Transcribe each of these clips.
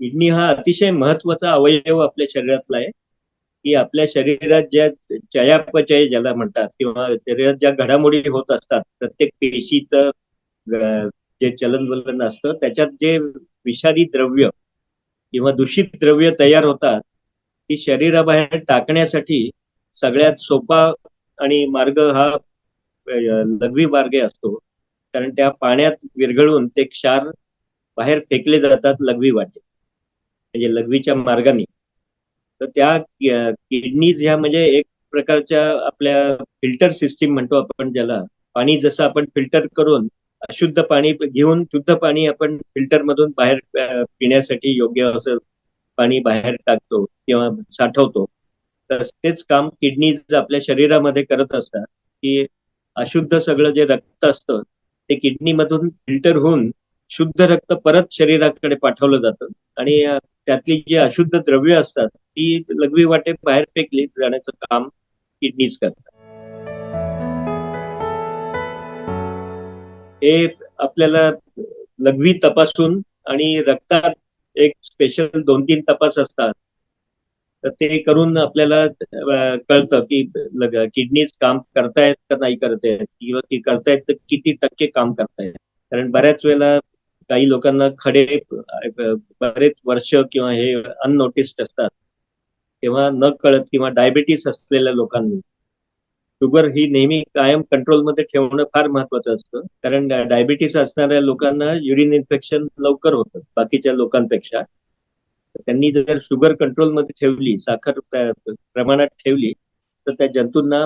Kidney हा अतिशय महत्त्वाचा अवयव आपल्या शरीरातला आहे. की आपल्या शरीरात ज्या चयापचय ज्याला म्हणतात किंवा शरीरात ज्या घडामोडी होत असतात प्रत्येक पेशीचं जे चलनवलन असतं त्याच्यात जे विषारी द्रव्य किंवा दूषित द्रव्य तयार होतात ती शरीराबाहेर टाकण्यासाठी सगळ्यात सोपा आणि मार्ग हा लघवी मार्गे असतो. कारण त्या पाण्यात विरघळून ते क्षार बाहेर फेकले जातात लघवी वाटे. म्हणजे लघवीच्या मार्गाने. तर त्या किडनीज ह्या म्हणजे एक प्रकारच्या आपल्या फिल्टर सिस्टीम म्हणतो आपण ज्याला. पाणी जसं आपण फिल्टर करून अशुद्ध पाणी घेऊन शुद्ध पाणी आपण फिल्टर मधून बाहेर पिण्यासाठी योग्य असं पाणी बाहेर टाकतो किंवा साठवतो. तसेच तेच काम किडनीज आपल्या शरीरामध्ये करत असतात की अशुद्ध सगळं जे रक्त असतं ते किडनी मधून फिल्टर होऊन शुद्ध रक्त परत शरीराकडे पाठवलं जातं. आणि त्यातली जी अशुद्ध द्रव्य असतात ती लघवी वाटे बाहेर फेकली जाण्याचं काम किडनीज करतात. हे आपल्याला लघवी तपासून आणि रक्तात एक स्पेशल दोन तीन तपास असतात. तर ते करून आपल्याला कळतं की किडनीज काम करतायत का नाही करतायत? किंवा की करतायत तर किती टक्के काम करतायत? कारण बऱ्याच वेळेला काही लोकांना खडे बरेच वर्ष किंवा हे अननोटिस्ड असतात. तेव्हा न कळत किंवा डायबिटीस असलेल्या लोकांनी शुगर ही नेहमी कायम कंट्रोलमध्ये ठेवणं फार महत्वाचं असतं. कारण डायबिटीस असणाऱ्या लोकांना युरिन इन्फेक्शन लवकर होतं बाकीच्या लोकांपेक्षा. त्यांनी जर शुगर कंट्रोलमध्ये ठेवली साखर प्रमाणात ठेवली तर त्या जंतूंना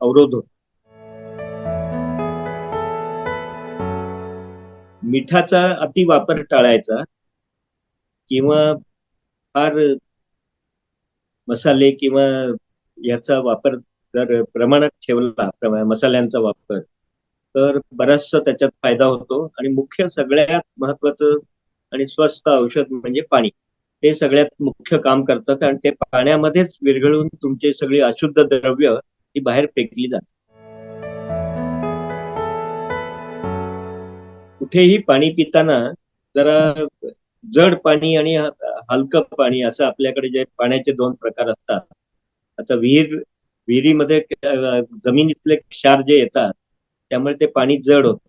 अवरोध होतो. मिठाचा अति वापर टाळायचा किंवा फार मसाले किंवा याचा वापर जर प्रमाणात ठेवला मसाल्यांचा वापर तर बराचसा त्याच्यात फायदा होतो. आणि मुख्य सगळ्यात महत्वाचं आणि स्वस्त औषध म्हणजे पाणी. ते सगळ्यात मुख्य काम करतं. कारण ते पाण्यामध्येच विरघळून तुमचे सगळी अशुद्ध द्रव्य ती बाहेर फेकली जातात कुठेही पाणी पिताना जरा जड पाणी आणि हलकं पाणी असं आपल्याकडे जे पाण्याचे दोन प्रकार असतात. आता विहीर विहिरीमध्ये जमिनीतले क्षार जे येतात त्यामुळे ते पाणी जड होतं.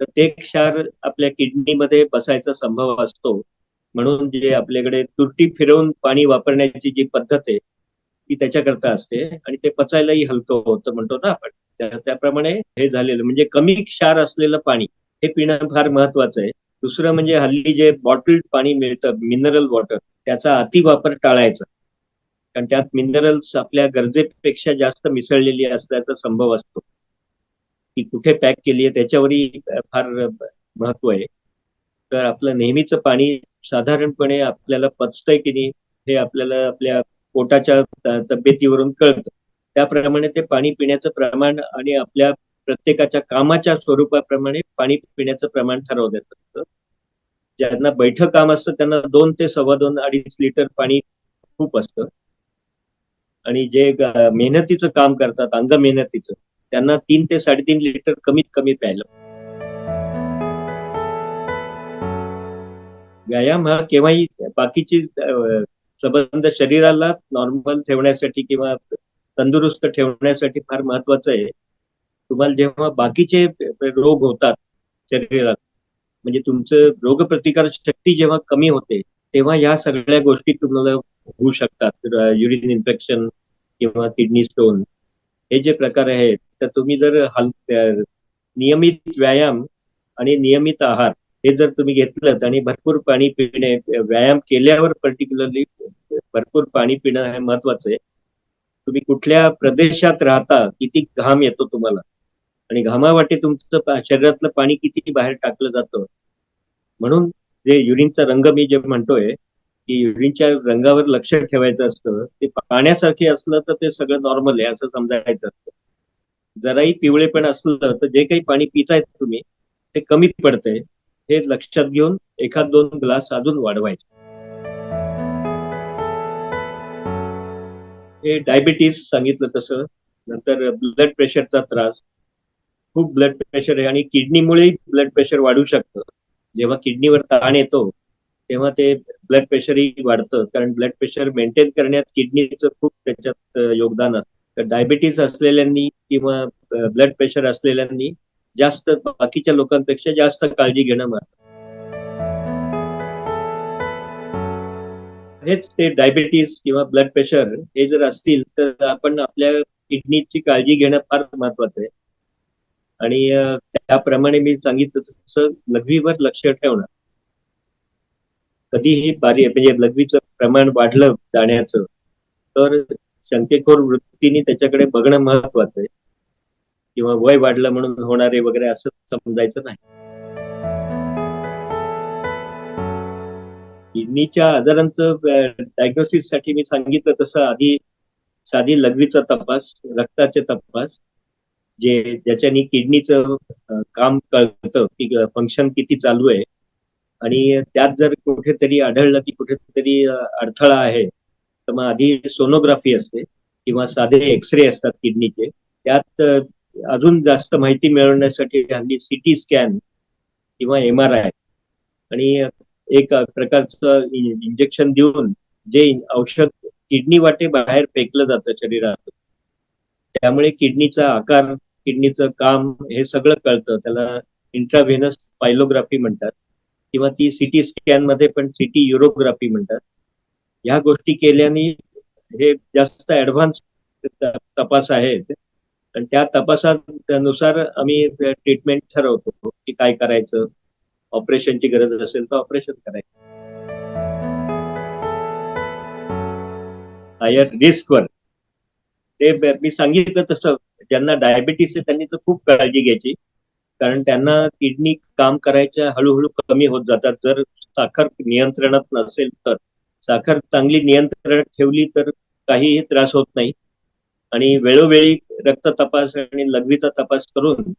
तर ते क्षार आपल्या किडनीमध्ये बसायचा संभव असतो. म्हणून जे आपल्याकडे तुरटी फिरवून पाणी वापरण्याची जी पद्धत आहे ती त्याच्याकरता असते आणि ते पचायलाही हलकं होतं म्हणतो ना आपण. त्याप्रमाणे हे झालेलं म्हणजे कमी क्षार असलेलं पाणी. हे पिणं फार महत्वाचं आहे. दुसरं म्हणजे हल्ली जे बॉटल्ड पाणी मिळतं मिनरल वॉटर त्याचा अतिवापर टाळायचा. कारण त्यात मिनरल्स आपल्या गरजेपेक्षा जास्त मिसळलेली असल्याचा संभव असतो. ती कुठे पॅक केली आहे त्याच्यावरही फार महत्त्व आहे. तर आपलं नेहमीचं पाणी साधारणपणे आपल्याला पचतंय की नाही हे आपल्याला आपल्या पोटाच्या तब्येतीवरून कळतं. त्याप्रमाणे ते पाणी पिण्याचं प्रमाण आणि आपल्या प्रत्येकाच्या कामाच्या स्वरूपाप्रमाणे पाणी पिण्याचं प्रमाण ठरवण्यात असतं ज्यांना बैठक काम असतं त्यांना दोन ते सव्वा दोन अडीच लिटर पाणी खूप असतं. आणि जे मेहनतीचं काम करतात अंग मेहनतीचं त्यांना तीन ते साडेतीन लिटर कमीत कमी प्यायला. व्यायाम हा केव्हाही बाकीची संबंध शरीराला नॉर्मल ठेवण्यासाठी किंवा तंदुरुस्त ठेवण्यासाठी फार महत्वाचं आहे. तुम्हाला जेव्हा बाकीचे रोग होतात शरीरात म्हणजे तुमचं रोगप्रतिकार शक्ती जेव्हा कमी होते तेव्हा या सगळ्या गोष्टी तुम्हाला होऊ शकतात. युरिन इन्फेक्शन किंवा किडनी स्टोन हे जे प्रकार आहेत तर तुम्ही जर हल नियमित व्यायाम आणि नियमित आहार हे जर तुम्ही घेतलं आणि भरपूर पाणी पिणे व्यायाम केल्यावर पर्टिक्युलरली भरपूर पाणी पिणं हे महत्वाचं आहे. तुम्ही कुठल्या प्रदेशात राहता किती घाम येतो तुम्हाला? आणि घामावाटे तुमचं शरीरातलं पाणी किती बाहेर टाकलं जातं. म्हणून जे युरिनचा रंग मी जे म्हणतोय की युरिनच्या रंगावर लक्ष ठेवायचं असतं ते पाण्यासारखे असलं तर ते सगळं नॉर्मल आहे असं समजायचं असतं. जराही पिवळेपण असलं तर जे काही पाणी पिताय तुम्ही ते कमी पडतंय. हे लक्षात घेऊन एखाद दोन ग्लास अजून वाढवायचे. हे डायबिटीस सांगितलं तसं नंतर ब्लड प्रेशरचा त्रास खूप ब्लड प्रेशर आहे आणि किडनीमुळे ब्लड प्रेशर वाढू शकतं. जेव्हा किडनीवर ताण येतो तेव्हा ते ब्लड प्रेशरही वाढतं. कारण ब्लड प्रेशर मेंटेन करण्यात किडनीचं खूप त्याच्यात योगदान असतं. तर डायबिटीज असलेल्यांनी किंवा ब्लड प्रेशर असलेल्यांनी जास्त बाकीच्या लोकांपेक्षा जास्त काळजी घेणं महत्वाचं हेच ते डायबिटीस किंवा ब्लड प्रेशर हे जर असतील तर आपण आपल्या किडनीची काळजी घेणं फार महत्वाचं आहे. आणि त्याप्रमाणे मी सांगितलं तसं लघवीवर लक्ष ठेवणं. कधीही बारी म्हणजे लघवीचं प्रमाण वाढलं जाण्याचं तर शंकेखोर वृत्तीने त्याच्याकडे बघणं महत्वाचं आहे. किंवा वय वाढलं म्हणून होणारे वगैरे असं समजायचं नाही. किडनीच्या आजारांचं डायग्नोसिससाठी मी सांगितलं तसं आधी साधी लघवीचा तपास रक्ताचे तपास जे ज्याच्यानी किडनीचं काम कळतं की फंक्शन किती चालू आहे. आणि त्यात जर कुठेतरी आढळलं की कुठेतरी अडथळा आहे तर मग आधी सोनोग्राफी असते किंवा साधे एक्सरे असतात किडनीचे. त्यात अजून जास्त माहिती मिळवण्यासाठी हल्ली सिटी स्कॅन किंवा एम आर आय आणि एक प्रकारचं इंजेक्शन देऊन जे औषध किडनी वाटे बाहेर फेकलं जातं शरीरात त्यामुळे किडनीचा आकार किडनीचं काम हे सगळं कळतं. त्याला इंट्राव्हेनस पायलोग्राफी म्हणतात. किंवा ती सिटी स्कॅनमध्ये पण सिटी युरोग्राफी म्हणतात. ह्या गोष्टी केल्याने हे जास्त ऍडव्हान्स तपास आहेत. आणि त्या तपासानुसार आम्ही ट्रीटमेंट ठरवतो की काय करायचं. ऑपरेशनची गरज असेल तर ऑपरेशन करायचं. हायर रिस्कवर ते मी सांगितलं तसं. ज्यांना डायबिटीस आहे त्यांनी तर खूप काळजी घ्यायची. कारण त्यांना किडनी काम करायच्या हळूहळू कमी होत जातात. जर साखर नियंत्रणात नसेल तर साखर चांगली नियंत्रणात ठेवली तर काहीही त्रास होत नाही. आणि वेळोवेळी रक्त तपास आणि लघवीचा तपास करून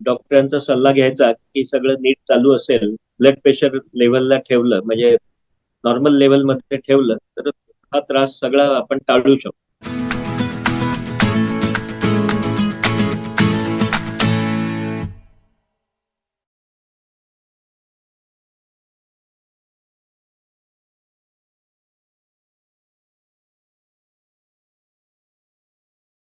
डॉक्टरांचा सल्ला घ्यायचा की सगळं नीट चालू असेल ब्लड प्रेशर लेवलला ठेवलं म्हणजे नॉर्मल लेवलमध्ये ठेवलं तर हा त्रास सगळा आपण टाळू शकतो.